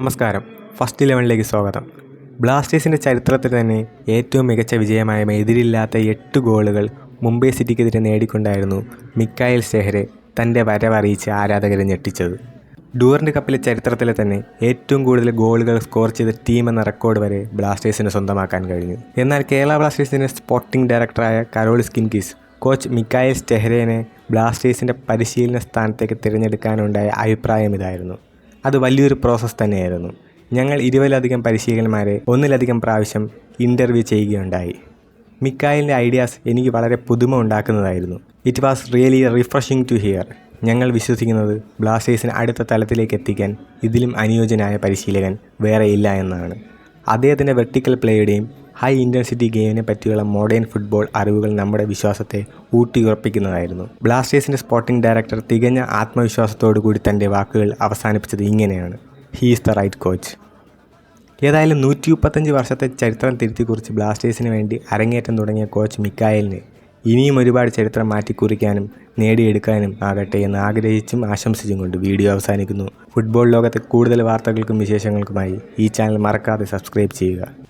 നമസ്കാരം. ഫസ്റ്റ് ഇലവനിലേക്ക് സ്വാഗതം. ബ്ലാസ്റ്റേഴ്സിന്റെ ചരിത്രത്തിൽ തന്നെ ഏറ്റവും മികച്ച വിജയമായ എതിരില്ലാത്ത എട്ട് ഗോളുകൾ മുംബൈ സിറ്റിക്കെതിരെ നേടിക്കൊണ്ടായിരുന്നു മിക്കായൽ സെഹ്റെ തന്റെ വരവറിയിച്ച് ആരാധകരെ ഞെട്ടിച്ചത്. ഡൂറിന്റെ കപ്പിലെ ചരിത്രത്തിലെ തന്നെ ഏറ്റവും കൂടുതൽ ഗോളുകൾ സ്കോർ ചെയ്ത ടീം എന്ന റെക്കോർഡ് വരെ ബ്ലാസ്റ്റേഴ്സിന് സ്വന്തമാക്കാൻ കഴിഞ്ഞു. എന്നാൽ കേരള ബ്ലാസ്റ്റേഴ്സിന്റെ സ്പോർട്ടിംഗ് ഡയറക്ടറായ കരോൾ സ്കിൻകിസ് കോച്ച് മിക്കായൽ സ്റ്റെഹ്റേനെ ബ്ലാസ്റ്റേഴ്സിന്റെ പരിശീലന സ്ഥാനത്തേക്ക് തിരഞ്ഞെടുക്കാനുണ്ടായ അഭിപ്രായം ഇതായിരുന്നു. അത് വലിയൊരു പ്രോസസ്സ് തന്നെയായിരുന്നു. ഞങ്ങൾ ഇരുപതിലധികം പരിശീലകന്മാരെ ഒന്നിലധികം പ്രാവശ്യം ഇന്റർവ്യൂ ചെയ്യുകയുണ്ടായി. മിക്കായലിന്റെ ഐഡിയാസ് എനിക്ക് വളരെ പുതുമ ഉണ്ടാക്കുന്നതായിരുന്നു. It was really refreshing to hear ഞങ്ങൾ വിശ്വസിക്കുന്നത് ബ്ലാസ്റ്റേഴ്സിന് അടുത്ത തലത്തിലേക്ക് എത്തിക്കാൻ ഇതിലും അനുയോജ്യനായ പരിശീലകൻ വേറെ ഇല്ല എന്നാണ്. അദ്ദേഹത്തിന്റെ വെർട്ടിക്കൽ പ്ലേയുടെയും ഹൈ ഇന്റൻസിറ്റി ഗെയിമിനെ പറ്റിയുള്ള മോഡേൺ ഫുട്ബോൾ അറിവുകൾ നമ്മുടെ വിശ്വാസത്തെ ഊട്ടിയുറപ്പിക്കുന്നതായിരുന്നു. ബ്ലാസ്റ്റേഴ്സിന്റെ സ്പോർട്ടിംഗ് ഡയറക്ടർ തികഞ്ഞ ആത്മവിശ്വാസത്തോടു കൂടി തന്റെ വാക്കുകൾ അവസാനിപ്പിച്ചത് ഇങ്ങനെയാണ്. ഹീസ് ദ റൈറ്റ് കോച്ച് ഏതായാലും നൂറ്റി മുപ്പത്തഞ്ച് വർഷത്തെ ചരിത്രം തിരുത്തി കുറിച്ച് ബ്ലാസ്റ്റേഴ്സിന് വേണ്ടി അരങ്ങേറ്റം തുടങ്ങിയ കോച്ച് മിക്കായലിന് ഇനിയും ഒരുപാട് ചരിത്രം മാറ്റിക്കുറിക്കാനും നേടിയെടുക്കാനും ആകട്ടെ എന്ന് ആഗ്രഹിച്ചും ആശംസിച്ചും കൊണ്ട് വീഡിയോ അവസാനിക്കുന്നു. ഫുട്ബോൾ ലോകത്തെ കൂടുതൽ വാർത്തകൾക്കും വിശേഷങ്ങൾക്കുമായി ഈ ചാനൽ മറക്കാതെ സബ്സ്ക്രൈബ് ചെയ്യുക.